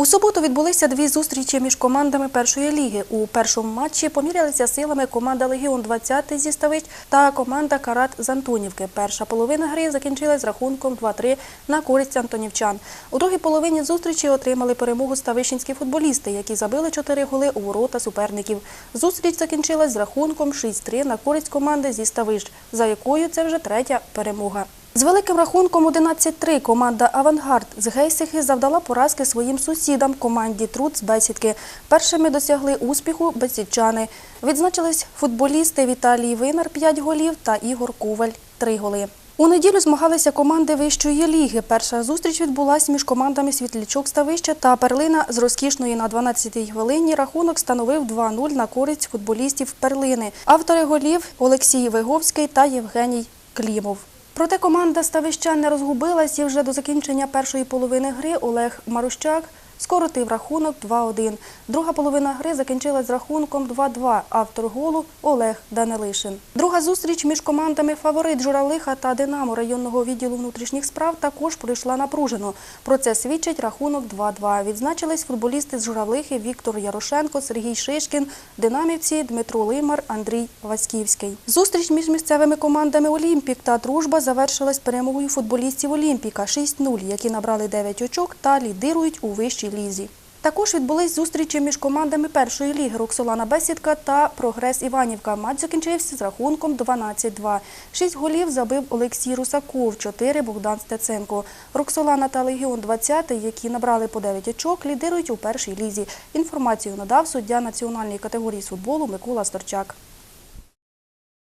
У суботу відбулися дві зустрічі між командами першої ліги. У першому матчі помірялися силами команда Легіон 20 зі Ставич та команда Карат з Антонівки. Перша половина гри закінчилась рахунком 2-3 на користь антонівчан. У другій половині зустрічі отримали перемогу ставищенські футболісти, які забили 4 голи у ворота суперників. Зустріч закінчилась з рахунком 6-3 на користь команди зі Ставищ, за якою це вже третя перемога. З великим рахунком 11-3 команда «Авангард» з Гейсихи завдала поразки своїм сусідам команді «Труд» з Бесідки. Першими досягли успіху бесідчани. Відзначились футболісти Віталій Винар 5 голів та Ігор Коваль 3 голи. У неділю змагалися команди вищої ліги. Перша зустріч відбулася між командами Світлячок Ставища та Перлина з розкішної на 12-й хвилині рахунок становив 2-0 на користь футболістів Перлини. Автори голів Олексій Виговський та Євгеній Клімов. Проте команда ставища не розгубилась і вже до закінчення першої половини гри Олег Марущак скоротив рахунок 2-1. Друга половина гри закінчилась з рахунком 2-2. Автор голу Олег Данилишин. Друга зустріч між командами фаворит Журавлиха та Динамо районного відділу внутрішніх справ також пройшла напружено. Про це свідчить рахунок 2-2. Відзначились футболісти з Журавлихи Віктор Ярошенко, Сергій Шишкін, динамівці Дмитро Лимар, Андрій Васьківський. Зустріч між місцевими командами Олімпік та Дружба завершилась перемогою футболістів Олімпіка 6-0, які набрали 9 очок та лідирують у вищій лізі. Також відбулись зустрічі між командами першої ліги Роксолана Бесідка та Прогрес Іванівка. Матч закінчився з рахунком 12-2. Шість голів забив Олексій Русаков, чотири Богдан Стеценко. Роксолана та Легіон 20, які набрали по 9 очок, лідирують у першій лізі. Інформацію надав суддя національної категорії з футболу Микола Сторчак.